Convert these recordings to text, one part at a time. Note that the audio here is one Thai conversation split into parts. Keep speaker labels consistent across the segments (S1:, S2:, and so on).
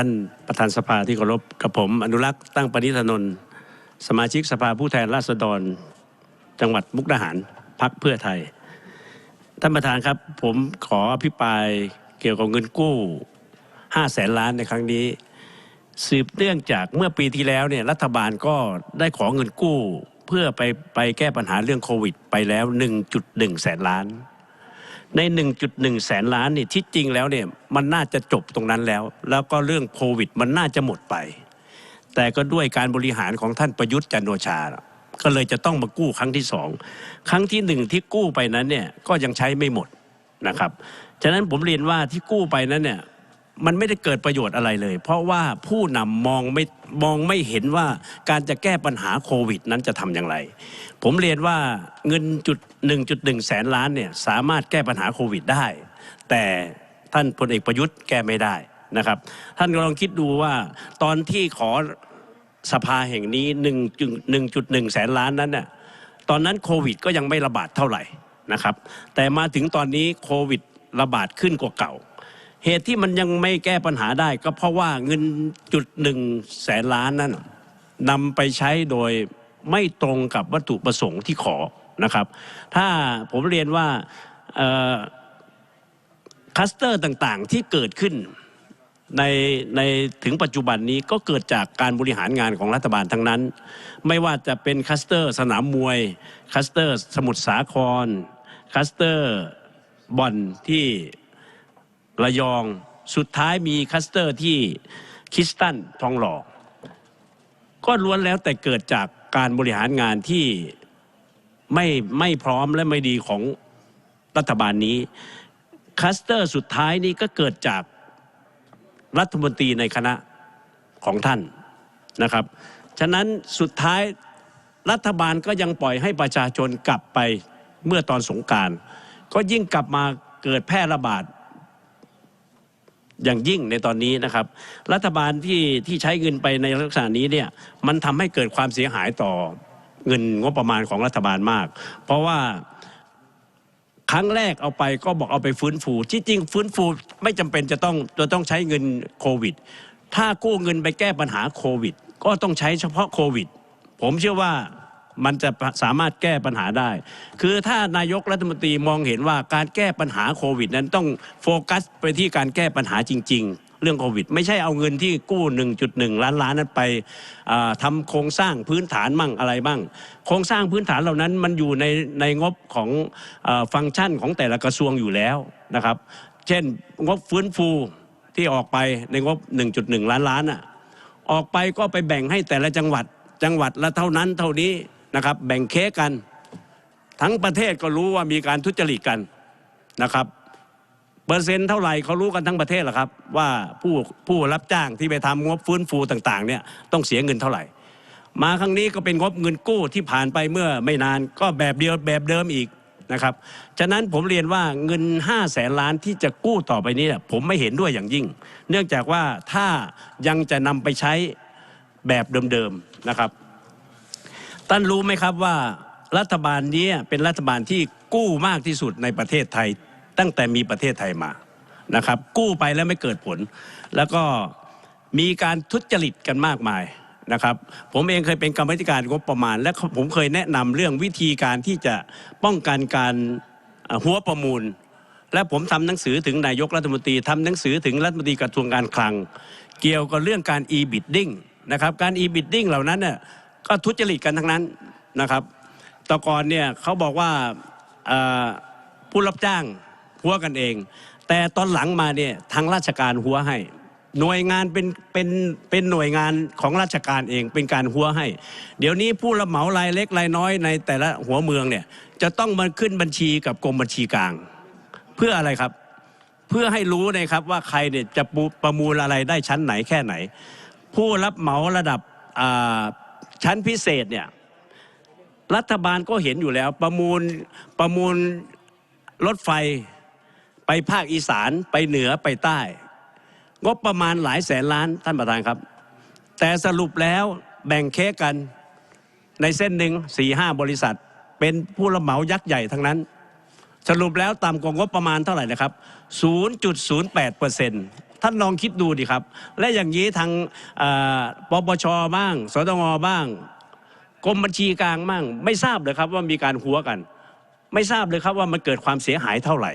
S1: ท่านประธานสภาที่เคารพกับผม อนุรักษ์ตั้งปณิธนนท์สมาชิกสภาผู้แทนราษฎร จังหวัดมุกดาหารพักเพื่อไทย ท่านประธานครับ ผมขออภิปรายเกี่ยวกับเงินกู้5แสนล้านในครั้งนี้ สืบเนื่องจากเมื่อปีที่แล้วเนี่ยรัฐบาลก็ได้ขอเงินกู้ เพื่อไปไปแก้ปัญหาเรื่องโควิด ไปแล้ว 1.1 แสนล้าน ใน 1.1 แสนล้านนี่ที่จริงแล้วเนี่ยมันน่าจะจบตรงนั้นแล้ว แล้วก็เรื่องโควิดมันน่าจะหมดไป แต่ก็ด้วยการบริหารของท่านประยุทธ์จันโอชา ก็เลยจะต้องมากู้ครั้งที่สองครั้งที่หนึ่งที่กู้ไปนั้นเนี่ยก็ยังใช้ไม่หมดนะครับ ฉะนั้นผมเรียนว่าที่กู้ไปนั้นเนี่ย มันไม่ได้เกิดประโยชน์อะไรเลย เพราะว่าผู้นำมองไม่มองไม่เห็นว่าการจะแก้ปัญหาโควิดนั้นจะทำอย่างไร ผมเรียนว่าเงินจุด1.1 แสนล้านเนี่ยสามารถแก้ปัญหาโควิดได้ แต่ท่านพลเอกประยุทธ์แก้ไม่ได้นะครับ ท่านลองคิดดูว่าตอนที่ขอสภาแห่งนี้ 1.1 แสนล้านนั้นน่ะตอนนั้นโควิดก็ยังไม่ระบาดเท่าไหร่นะครับ แต่มาถึงตอนนี้โควิดระบาดขึ้นกว่าเก่า เหตุที่มันยังไม่แก้ปัญหาได้ ก็เพราะว่าเงินจุดหนึ่งแสนล้านนั้นนำไปใช้โดยไม่ตรงกับวัตถุประสงค์ที่ขอนะครับ ถ้าผมเรียนว่าคลัสเตอร์ต่างๆที่เกิดขึ้นในในถึงปัจจุบันนี้ก็เกิดจากการบริหารงานของรัฐบาลทั้งนั้น ไม่ว่าจะเป็นคัสเตอร์ สนามมวยคัสเตอร์ สมุทรสาครคัสเตอร์บ่อนที่ ระยองสุดท้ายมีคัสเตอร์ที่คิสตันทองหล่อก็ล้วนแล้วแต่เกิดจากการบริหารงานที่ไม่ไม่พร้อมและไม่ดีของรัฐบาลนี้ คัสเตอร์สุดท้ายนี้ก็เกิดจากรัฐมนตรีในคณะของท่านนะครับ ฉะนั้นสุดท้ายรัฐบาลก็ยังปล่อยให้ประชาชนกลับไปเมื่อตอนสงการ ก็ยิ่งกลับมาเกิดแพร่ระบาด อย่างยิ่งในตอนนี้นะครับ รัฐบาลที่ที่ใช้เงินไปในลักษณะนี้เนี่ยมันทำให้เกิดความเสียหายต่อเงินงบประมาณของรัฐบาลมาก เพราะว่าครั้งแรกเอาไปก็บอกเอาไปฟื้นฟูที่จริงฟื้นฟูไม่จำเป็นจะต้องจะต้องใช้เงินโควิด ถ้ากู้เงินไปแก้ปัญหาโควิด ก็ต้องใช้เฉพาะโควิด ผมเชื่อว่า มันจะสามารถแก้ปัญหาได้ คือถ้านายกรัฐมนตรีมองเห็นว่าการแก้ปัญหาโควิด นั้นต้องโฟกัสไปที่การแก้ปัญหาจริง ๆ เรื่องโควิด ไม่ใช่เอาเงินที่กู้ 1.1 ล้านล้านนั้นไปทำาโครงสร้างพื้นฐานมั่งอะไรบ้าง โครงสร้างพื้นฐานเหล่านั้นมันอยู่ในในงบของอฟังก์ชันของแต่ละกระทรวงอยู่แล้วนะครับ เช่นงบฟื้นฟูที่ออกไปในงบ 1.1 ล้านล้านอะออกไปก็ไปแบ่งให้แต่ละจังหวัดจังหวัดละเท่านั้นเท่านี้ นะครับ แบ่งเค้กกัน ทั้งประเทศก็รู้ว่ามีการทุจริตกันนะครับ เปอร์เซ็นต์เท่าไหร่เขารู้กันทั้งประเทศแหละครับ ว่าผู้ผู้รับจ้างที่ไปทำงบฟื้นฟูต่าง ๆ เนี่ยต้องเสียเงินเท่าไหร่ มาครั้งนี้ก็เป็นงบเงินกู้ที่ผ่านไปเมื่อไม่นานก็แบบเดียวแบบเดิมอีกนะครับ ฉะนั้นผมเรียนว่าเงิน5้าแสนล้านที่จะกู้ต่อไปนี้ผมไม่เห็นด้วยอย่างยิ่ง เนื่องจากว่าถ้ายังจะนำไปใช้แบบเดิมๆนะครับ ท่านรู้ไหมครับว่ารัฐบาลนี้เป็นรัฐบาลที่กู้มากที่สุดในประเทศไทย ตั้งแต่มีประเทศไทยมานะครับ กู้ไปแล้วไม่เกิดผล แล้วก็มีการทุจริตกันมากมายนะครับ ผมเองเคยเป็นกรรมธิการงบประมาณ และผมเคยแนะนำเรื่องวิธีการที่จะป้องกันการหัวประมูล และผมทำหนังสือถึงนายกรัฐมนตรีทำหนังสือถึงรัฐมนตรีกระทรวงการคลัง เกี่ยวกับเรื่องการ e-bidding นะครับการ e-bidding เหล่านั้นเนี่ย ก็ทุจริตกันทั้งนั้นนะครับแตก่อนเนี่ยเขาบอกว่าผู้รับจ้างหัวกันเอง แต่ตอนหลังมาเนี่ยทางราชการหัวให้ หน่วยงานเป็นเป็นเป็นหน่วยงานของราชการเองเป็นการหัวให้ เดี๋ยวนี้ผู้รับเหมารายเล็กรายน้อยในแต่ละหัวเมืองเนี่ยจะต้องมาขึ้นบัญชีกับกรมบัญชีกลาง เพื่ออะไรครับ เพื่อให้รู้นะครับว่าใครเนี่ยจะปูประมูลอะไรได้ชั้นไหนแค่ไหน ผู้รับเหมาระดับอ่า ชั้นพิเศษเนี่ยรัฐบาลก็เห็นอยู่แล้ว ประมูลประมูลรถไฟไปภาคอีสานไปเหนือไปใต้ งบประมาณหลายแสนล้านท่านประธานครับ แต่สรุปแล้วแบ่งเค้กกันในเส้นหนึ่งสี่ห้าบริษัท เป็นผู้รับเหมายักษ์ใหญ่ทั้งนั้น สรุปแล้วต่ำกว่างบประมาณเท่าไหร่นะครับ 0.08เปอร์เซ็นต์ ท่านลองคิดดูดิครับ และอย่างนี้ทางปปชบ้าง สตงบ้างกรมบัญชีกลางบ้าง ไม่ทราบเลยครับว่ามีการหัวกัน ไม่ทราบเลยครับว่ามันเกิดความเสียหายเท่าไหร่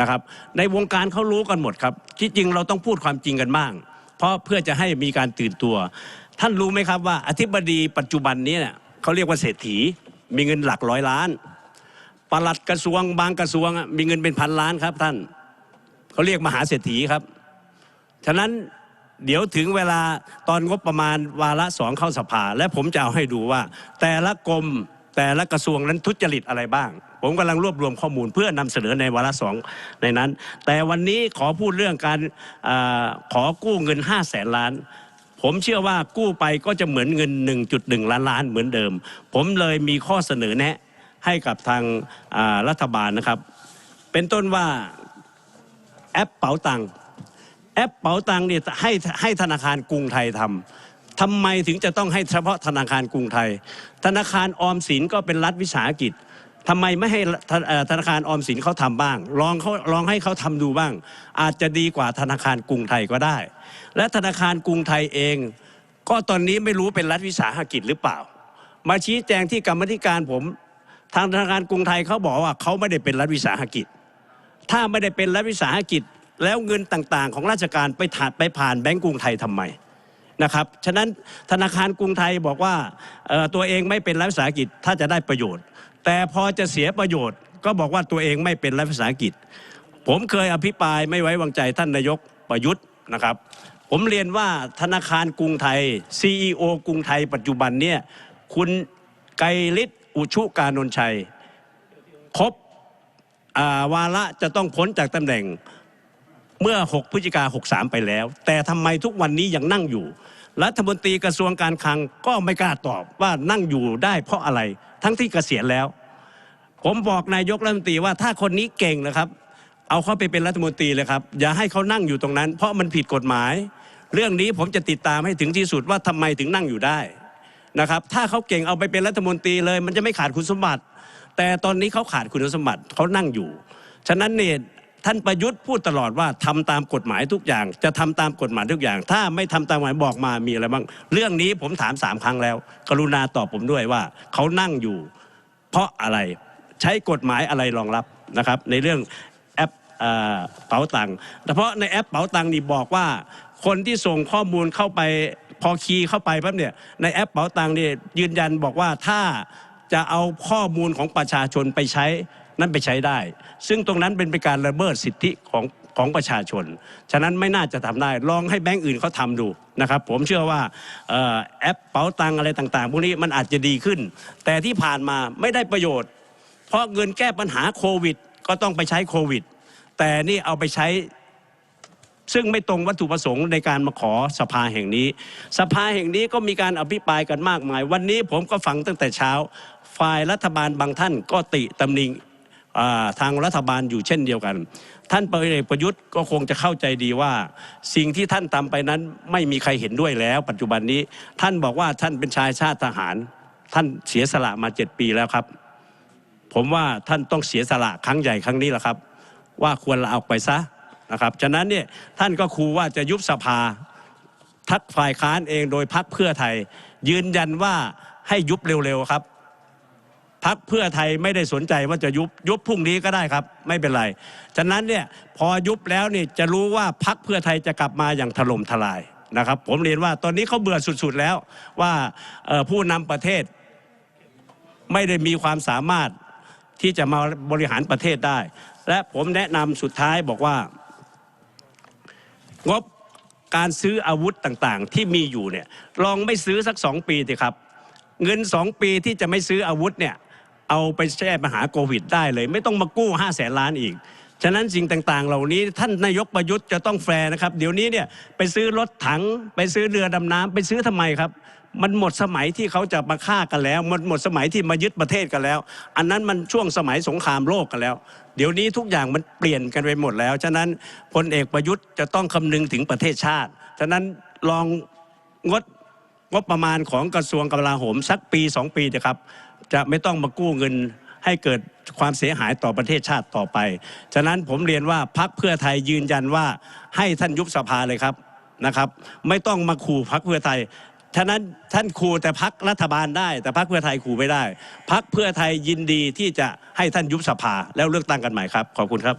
S1: นะครับ ในวงการเขารู้กันหมดครับ ที่จริงเราต้องพูดความจริงกันบ้าง เพราะเพื่อจะให้มีการตื่นตัว ท่านรู้ไหมครับว่าอธิบดีปัจจุบันนี้เนี่ยเขาเรียกว่าเศรษฐี มีเงินหลักร้อยล้านปลัดกระทรวงบางกระทรวงมีเงินเป็นพันล้านครับท่านเขาเรียกมหาเศรษฐีครับ ฉะนั้นเดี๋ยวถึงเวลาตอนงบประมาณวาระสองเข้าสภา และผมจะเอาให้ดูว่า แต่ละกรมแต่ละกระทรวงนั้นทุจริตอะไรบ้าง ผมกำลังรวบรวมข้อมูลเพื่อนำเสนอในวาระสองในนั้น แต่วันนี้ขอพูดเรื่องการอขอกู้เงิน5 0 0แสนล้าน ผมเชื่อว่ากู้ไปก็จะเหมือนเงิน 1.1 ล้านล้านเหมือนเดิม ผมเลยมีข้อเสนอแนะให้กับทางารัฐบาลนะครับ เป็นต้นว่าแอปเป๋าตังค์ แอปเป๋าตังเนี่ยให้ให้ธนาคารกรุงไทยทำทำไมถึงจะต้องให้เฉพาะธนาคารกรุงไทย ธนาคารออมสินก็เป็นรัฐวิสาหกิจทำไมไม่ให้ธนาคารออมสินเขาทำบ้าง ลองเขาลองให้เขาทำดูบ้าง อาจจะดีกว่าธนาคารกรุงไทยก็ได้ และธนาคารกรุงไทยเอง ก็ตอนนี้ไม่รู้เป็นรัฐวิสาหกิจหรือเปล่า มาชี้แจงที่กรรมธิการผม ทางธนาคารกรุงไทยเขาบอกว่าเขาไม่ได้เป็นรัฐวิสาหกิจ ถ้าไม่ได้เป็นรัฐวิสาหกิจ แล้วเงินต่างๆ ของราชการไปถาดไปผ่านแบงก์กรุงไทยทำไมนะครับฉะนั้นธนาคารกรุงไทยบอกว่าออตัวเองไม่เป็นรัฐวิสาหกิจถ้าจะได้ประโยชน์ แต่พอจะเสียประโยชน์ ก็บอกว่าตัวเองไม่เป็นรัฐวิสาหกิจ ผมเคยอภิปรายไม่ไว้วางใจท่านนายกประยุทธ์นะครับผมเรียนว่าธนาคารกรุงไทย CEO กรุงไทยปัจจุบันเนี่ยคุณไกรฤทธิ์อุชุกานนชัย ครบวาระจะต้องพ้นจากตำแหน่ง เมื่อ 6 พฤศจิกา63 ไปแล้ว แต่ทำไมทุกวันนี้ยังนั่งอยู่ รัฐมนตรีกระทรวงการคลังก็ไม่กล้าตอบว่านั่งอยู่ได้เพราะอะไรทั้งที่เกษียณแล้ว ผมบอกนายกรัฐมนตรีว่าถ้าคนนี้เก่งนะครับ เอาเขาไปเป็นรัฐมนตรีเลยครับ อย่าให้เขานั่งอยู่ตรงนั้น เพราะมันผิดกฎหมาย เรื่องนี้ผมจะติดตามให้ถึงที่สุดว่าทำไมถึงนั่งอยู่ได้นะครับถ้าเขาเก่งเอาไปเป็นรัฐมนตรีเลย มันจะไม่ขาดคุณสมบัติ แต่ตอนนี้เขาขาดคุณสมบัติเขานั่งอยู่ ฉะนั้นเนี่ย ท่านประยุทธ์พูดตลอดว่าทำตามกฎหมายทุกอย่าง จะทำตามกฎหมายทุกอย่าง ถ้าไม่ทำตามกฎหมายบอกมามีอะไรบ้าง เรื่องนี้ผมถามสามครั้งแล้ว กรุณาตอบผมด้วยว่าเขานั่งอยู่ เพราะอะไรใช้กฎหมายอะไรรองรับนะครับ ในเรื่องแอปเอ่อเป๋าตังค์เฉพาะในแอปเป๋าตังค์นี่บอกว่า คนที่ส่งข้อมูลเข้าไปพอคีย์เข้าไปปั๊บเนี่ยในแอปเป๋าตังค์นี่ยืนยันบอกว่าถ้าจะเอาข้อมูลของประชาชนไปใช้ นั่นไปใช้ได้ ซึ่งตรงนั้นเป็นไปการละเมิดสิทธิของของประชาชน ฉะนั้นไม่น่าจะทำได้ ลองให้แบงก์อื่นเขาทำดูนะครับ ผมเชื่อว่าออแอปเป๋าตังอะไรต่างๆ พวกนี้มันอาจจะดีขึ้น แต่ที่ผ่านมาไม่ได้ประโยชน์ เพราะเงินแก้ปัญหาโควิด ก็ต้องไปใช้โควิด แต่นี่เอาไปใช้ ซึ่งไม่ตรงวัตถุประสงค์ในการมาขอสภาแห่งนี้ สภาแห่งนี้ก็มีการอภิปรายกันมากมาย วันนี้ผมก็ฟังตั้งแต่เช้า ฝ่ายรัฐบาลบางท่านก็ติตำหนิ ทางรัฐบาลอยู่เช่นเดียวกัน ท่านพลเอกประยุทธ์ก็คงจะเข้าใจดีว่า สิ่งที่ท่านทำไปนั้นไม่มีใครเห็นด้วยแล้ว ปัจจุบันนี้ท่านบอกว่าท่านเป็นชายชาติทหาร ท่านเสียสละมาเจ็ดปีแล้วครับ ผมว่าท่านต้องเสียสละครั้งใหญ่ครั้งนี้แหละครับ ว่าควรลาออกไปซะนะครับฉะนั้นเนี่ยท่านก็คูว่าจะยุบสภาทักฝ่ายค้านเองโดยพักเพื่อไทย ยืนยันว่าให้ยุบเร็วๆครับ พักเพื่อไทยไม่ได้สนใจว่าจะยุบยุบพรุ่งนี้ก็ได้ครับ ไม่เป็นไร ฉะนั้นเนี่ยพอยุบแล้วนี่จะรู้ว่าพักเพื่อไทยจะกลับมาอย่างถล่มทลายนะครับ ผมเรียนว่าตอนนี้เขาเบื่อสุดๆแล้วว่าผู้นำประเทศ ไม่ได้มีความสามารถที่จะมาบริหารประเทศได้ และผมแนะนำสุดท้ายบอกว่า งบการซื้ออาวุธต่างๆ ที่มีอยู่เนี่ยลองไม่ซื้อสักสองปีสิครับ เงินสองปีที่จะไม่ซื้ออาวุธเนี่ย เอาไปแก้ปัญหาโควิดได้เลย ไม่ต้องมากู้ห้าแสนล้านอีก ฉะนั้นสิ่งต่างๆ เหล่านี้ท่านนายกประยุทธ์จะต้องแฟร์นะครับ เดี๋ยวนี้เนี่ยไปซื้อรถถัง ไปซื้อเรือดำน้ำไปซื้อทำไมครับ มันหมดสมัยที่เขาจะมาฆ่ากันแล้ว มันหมดสมัยที่มายึดประเทศกันแล้ว อันนั้นมันช่วงสมัยสงครามโลกกันแล้ว เดี๋ยวนี้ทุกอย่างมันเปลี่ยนกันไปหมดแล้ว ฉะนั้นพลเอกประยุทธ์จะต้องคำนึงถึงประเทศชาติ ฉะนั้นลองงดงบประมาณของกระทรวงกลาโหมสักปีสองปีเถอะครับ จะไม่ต้องมากู้เงินให้เกิดความเสียหายต่อประเทศชาติต่อไป ฉะนั้นผมเรียนว่าพักเพื่อไทยยืนยันว่าให้ท่านยุบสภาเลยครับนะครับ ไม่ต้องมาขู่พักเพื่อไทยฉะนั้นท่านขู่แต่พักรัฐบาลได้ แต่พักเพื่อไทยขู่ไม่ได้ พักเพื่อไทยยินดีที่จะให้ท่านยุบสภาแล้วเลือกตั้งกันใหม่ครับ ขอบคุณครับ